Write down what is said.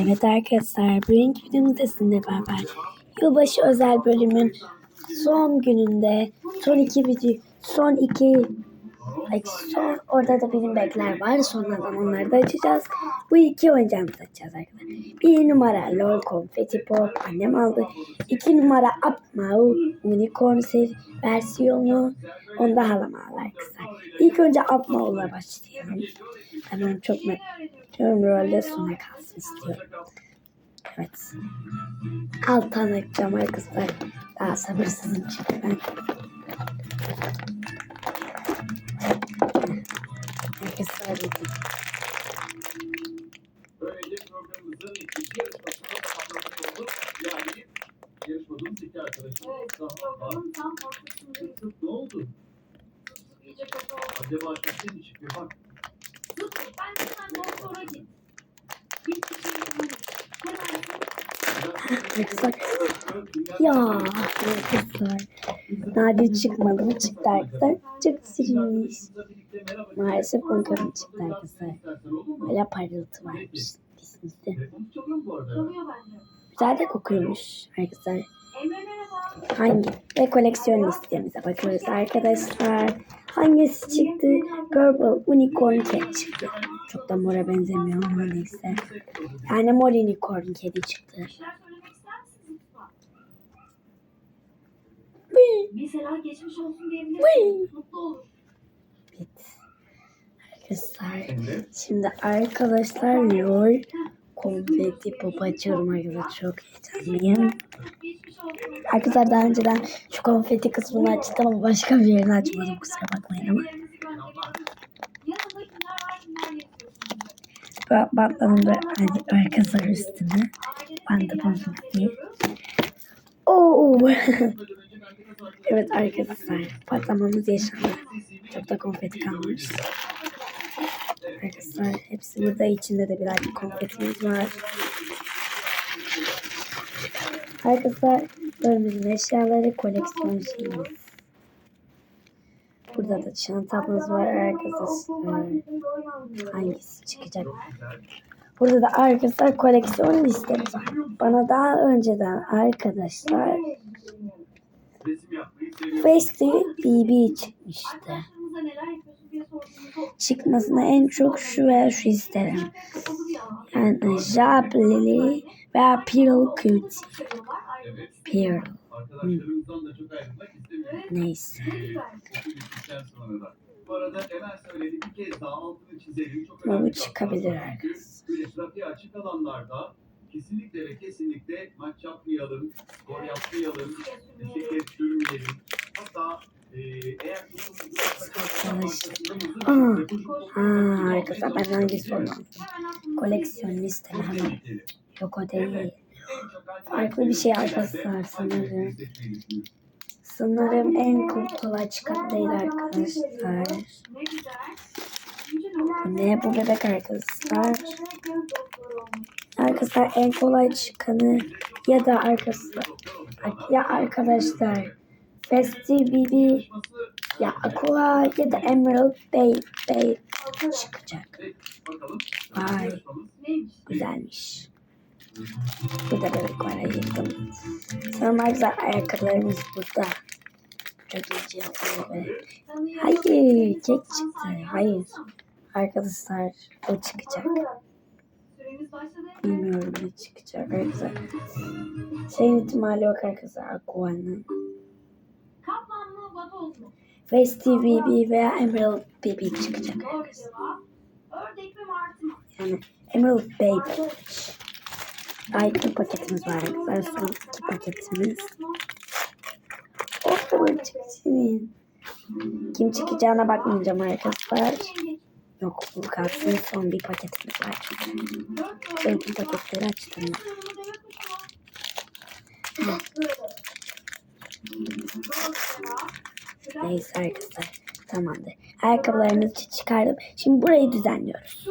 Evet arkadaşlar, bugünkü videomuzda sizinle beraber yılbaşı özel bölümün son gününde son iki video, son iki ay, son, orada da benim bekler var. Sonradan onları da açacağız. Bu iki oyuncağımızı açacağız arkadaşlar. Bir numara LOL Confetti Pop annem aldı. İki numara Upmau Unicorn seri versiyonu. Onu da halam aldı arkadaşlar. İlk önce Upmau'la başlayalım. Hemen çok merak ediyorum. Rolde sona kalsın istiyorum. Evet. Alttan açacağım arkadaşlar. Daha sabırsızım çünkü ben. Arkadaşlar dedim. Böylece programımızın ikinci yarışmasına yarışmamızın iki arkadaşı daha. Ne oldu? Acaba kesin çıkıyor? Bak ben sen doktora git. Git bir şey. Ya arkadaşlar. Nadir çıkmadı mı çıktı arkadaşlar. Çok silinmiş. Maalesef Konkur'un çıktı arkadaşlar. Hala parıltı varmış bence. Güzel de kokuyormuş arkadaşlar. Hangi? Ve koleksiyon listemize bakıyoruz arkadaşlar. Hangisi çıktı? Purple Unicorn Cat çıktı. Çok da mora benzemiyor ama neyse. Yani mor unicorn kedi çıktı. Mesela geçmiş olsun Vıy. diyebilirsiniz. Mutlu olur. bit. Arkadaşlar. Şimdi arkadaşlar LOL konfeti pop açıyorum. Çok heyecanlıyım. Arkadaşlar daha önceden şu konfeti kısmını açtım ama başka bir yerini açmadım. Kusura bakmayın ama. Bantladım da hani arkadaşlar üstüne. Bandı buldum diye. Evet arkadaşlar patlamamız yaşandı. Çok da konfeti kalmış. Arkadaşlar hepsi burada. içinde de birazcık konfetimiz var. Arkadaşlar bölümümüzün eşyaları koleksiyon şeyimiz. Burada da çantamız var arkadaşlar. Hangisi çıkacak? Burada da arkadaşlar koleksiyon listemiz var. Bana daha önceden arkadaşlar. Festi BB çıkmıştı. Çıkmasına en çok şu veya şu isterim. Yani Jab Lily veya Pearl Cutie. Hmm. Pearl. İstemiyorum. Neyse. Bu çıkabilir. Böyle kesinlikle ve kesinlikle maç yapmayalım, skor yapmayalım, bisiklet sürmeyelim. Aa, arkadaşlar ben hangisi olmam? Koleksiyon listemi hemen. Yok o değil. Farklı bir şey arkadaşlar sanırım. Sanırım en kolay çıkan değil arkadaşlar. Ne. Bu bebek arkadaşlar? Arkadaşlar en kolay çıkanı ya da arkadaşlar ya arkadaşlar Festi Bibi ya Aqua ya da Emerald Bay Bay çıkacak. Vay güzelmiş. Burada bebek var ayırdım. Sonra arkadaşlar ayakkabılarımız burada. Çok iyi yapıyor böyle. Hayır kek çıktı. Hayır. Arkadaşlar o çıkacak. Bilmiyorum ne çıkacak arkadaşlar. Şeyin ihtimali yok arkadaşlar Aqua'nın. Mu? Festi BB veya Emerald BB çıkacak? Yani Emerald Baby. İki paketimiz var arkadaşlar. Son iki paketimiz. Of da böyle çıksın. Kim çıkacağına bakmayacağım arkadaşlar. Yok bu kalsın son bir paketimiz var. Son iki paketleri açtım. Neyse arkadaşlar. Tamamdır. Ayakkabılarımızı çıkardım. Şimdi burayı düzenliyoruz.